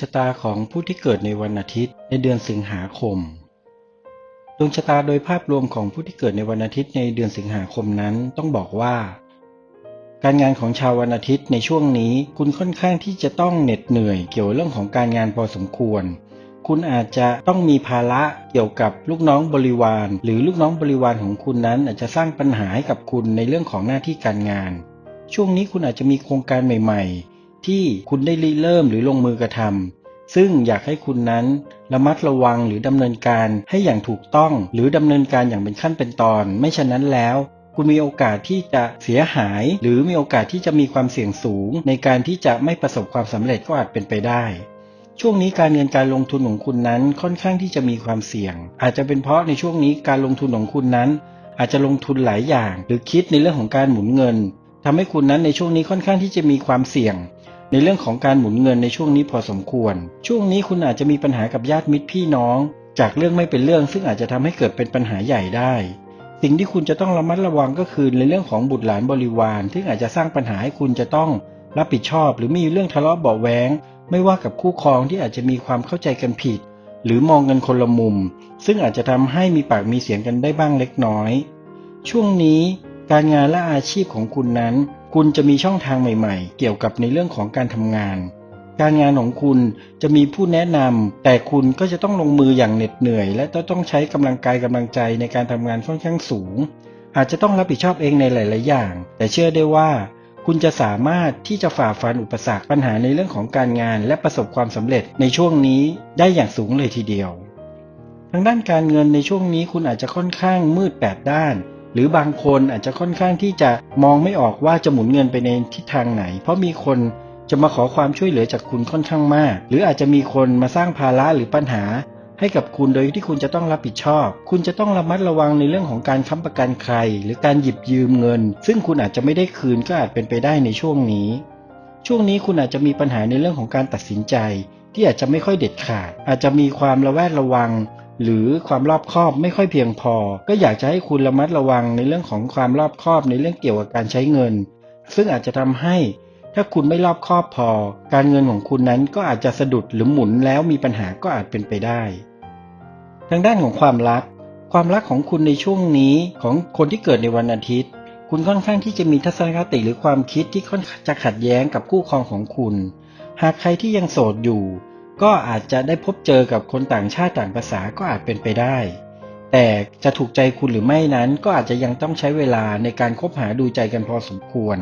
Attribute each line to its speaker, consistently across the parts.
Speaker 1: ชะตาของผู้ที่เกิดในวันอาทิตย์ในเดือนสิงหาคม ดวงชะตาโดยภาพรวมของผู้ที่เกิดในวันอาทิตย์ในเดือนสิงหาคมนั้นต้องบอกว่า การงานของชาววันอาทิตย์ในช่วงนี้คุณค่อนข้างที่จะต้องเหน็ดเหนื่อยเกี่ยวเรื่องของการงานพอสมควร คุณอาจจะต้องมีภาระเกี่ยวกับลูกน้องบริวาร หรือลูกน้องบริวารของคุณนั้นอาจจะสร้างปัญหาให้กับคุณในเรื่องของหน้าที่การงาน ช่วงนี้คุณอาจจะมีโครงการใหม่ ๆ ที่คุณได้ริเริ่มหรือลงมือกระทำซึ่งอยากให้คุณนั้นระมัดระวังหรือดำเนินการให้อย่างถูกต้อง หรือดำเนินการอย่างเป็นขั้นเป็นตอน ไม่ฉะนั้นแล้วคุณมีโอกาสที่จะเสียหาย หรือมีโอกาสที่จะมีความเสี่ยงสูง ในการที่จะไม่ประสบความสำเร็จก็อาจเป็นไปได้ ช่วงนี้การเงินการลงทุนของคุณนั้นค่อนข้างที่จะมีความเสี่ยง อาจจะเป็นเพราะในช่วงนี้การลงทุนของคุณนั้น อาจจะลงทุนหลายอย่าง หรือคิดในเรื่องของการหมุนเงินทำให้คุณนั้นในช่วงนี้ค่อนข้างที่จะมีความเสี่ยง ในเรื่องของการหมุนเงินในช่วงนี้พอสมควร ช่วงนี้คุณอาจจะมีปัญหากับญาติมิตรพี่น้อง จากเรื่องไม่เป็นเรื่องซึ่งอาจจะทำให้เกิดเป็นปัญหาใหญ่ได้ สิ่งที่คุณจะต้องระมัดระวังก็คือในเรื่องของบุตรหลานบริวารซึ่อาจจะสร้างปัญหาให้คุณจะต้องรับผิดชอบ หรือมีเรื่องทะเลาะเบาะแว้งไม่ว่ากับคู่ครองที่อาจจะมีความเข้าใจกันผิด หรือมองกันคนละมุม ซึ่งอาจจะทำให้มีปากมีเสียงกันได้บ้างเล็กน้อย ช่วงนี้ การงานและอาชีพของคุณนั้น คุณจะมีช่องทางใหม่ๆ เกี่ยวกับในเรื่องของการทำงาน การงานของคุณจะมีผู้แนะนำแต่คุณก็จะต้องลงมืออย่างเหน็ดเหนื่อย และต้องใช้กำลังกายกำลังใจในการทำงานค่อนข้างสูง อาจจะต้องรับผิดชอบเองในหลาย ๆ อย่าง แต่เชื่อได้ว่า คุณจะสามารถที่จะฝ่าฟันอุปสรรคปัญหาในเรื่องของการงาน และประสบความสำเร็จในช่วงนี้ได้อย่างสูงเลยทีเดียว ทางด้านการเงินในช่วงนี้คุณอาจจะค่อนข้างมืดแปดด้าน หรือบางคนอาจจะค่อนข้างที่จะมองไม่ออกว่าจะหมุนเงินไปในทิศทางไหน เพราะมีคนจะมาขอความช่วยเหลือจากคุณค่อนข้างมาก หรืออาจจะมีคนมาสร้างภาระหรือปัญหา ให้กับคุณโดยที่คุณจะต้องรับผิดชอบ คุณจะต้องระมัดระวังในเรื่องของการค้ำประกันใคร หรือการหยิบยืมเงิน ซึ่งคุณอาจจะไม่ได้คืนก็อาจเป็นไปได้ในช่วงนี้ ช่วงนี้คุณอาจจะมีปัญหาในเรื่องของการตัดสินใจ ที่อาจจะไม่ค่อยเด็ดขาด อาจจะมีความระแวดระวัง หรือความรอบคอบไม่ค่อยเพียงพอ ก็อยากจะให้คุณระมัดระวังในเรื่องของความรอบคอบในเรื่องเกี่ยวกับการใช้เงิน ซึ่งอาจจะทำให้ถ้าคุณไม่รอบคอบพอ การเงินของคุณนั้นก็อาจจะสะดุดหรือหมุนแล้วมีปัญหาก็อาจเป็นไปได้ ทางด้านของความรัก ความรักของคุณในช่วงนี้ของคนที่เกิดในวันอาทิตย์ คุณค่อนข้างที่จะมีทัศนคติหรือความคิดที่ค่อนจะขัดแย้งกับคู่ครองของคุณ หากใครที่ยังโสดอยู่ ก็อาจจะได้พบเจอกับคนต่างชาติต่างภาษาก็อาจเป็นไปได้ แต่จะถูกใจคุณหรือไม่นั้นก็อาจจะยังต้องใช้เวลาในการคบหาดูใจกันพอสมควร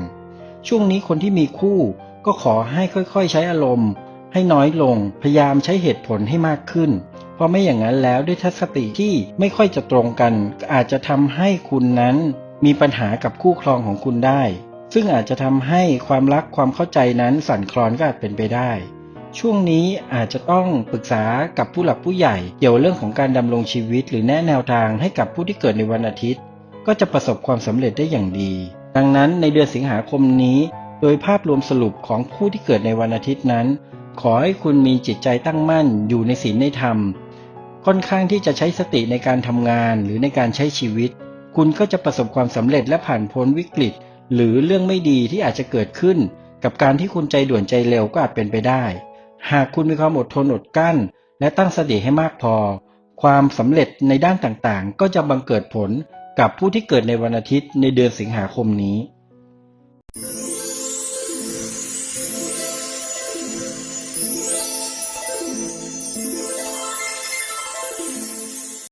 Speaker 1: ช่วงนี้คนที่มีคู่ก็ขอให้ค่อยๆ ใช้อารมณ์ ให้น้อยลง พยายามใช้เหตุผลให้มากขึ้น เพราะไม่อย่างนั้นแล้วด้วยทัศนคติที่ไม่ค่อยจะตรงกัน อาจจะทำให้คุณนั้นมีปัญหากับคู่ครองของคุณได้ ซึ่งอาจจะทำให้ความรักความเข้าใจนั้นสั่นคลอนก็อาจเป็นไปได้ ช่วงนี้อาจจะต้องปรึกษากับผู้หลักผู้ใหญ่ เกี่ยวเรื่องของการดำรงชีวิต หรือแนะแนวทางให้กับผู้ที่เกิดในวันอาทิตย์ ก็จะประสบความสำเร็จได้อย่างดี ดังนั้นในเดือนสิงหาคมนี้ โดยภาพรวมสรุปของผู้ที่เกิดในวันอาทิตย์นั้น ขอให้คุณมีจิตใจตั้งมั่น อยู่ในศีลในธรรม ค่อนข้างที่จะใช้สติในการทำงานหรือในการใช้ชีวิต คุณก็จะประสบความสำเร็จและผ่านพ้นวิกฤต หรือเรื่องไม่ดีที่อาจจะเกิดขึ้น กับการที่คุณใจด่วนใจเร็วก็อาจเป็นไปได้ หากคุณมีความอดทนอดกั้น และตั้งสติให้มากพอ ความสำเร็จในด้านต่างๆ ก็จะบังเกิดผลกับผู้ที่เกิดในวันอาทิตย์ในเดือนสิงหาคมนี้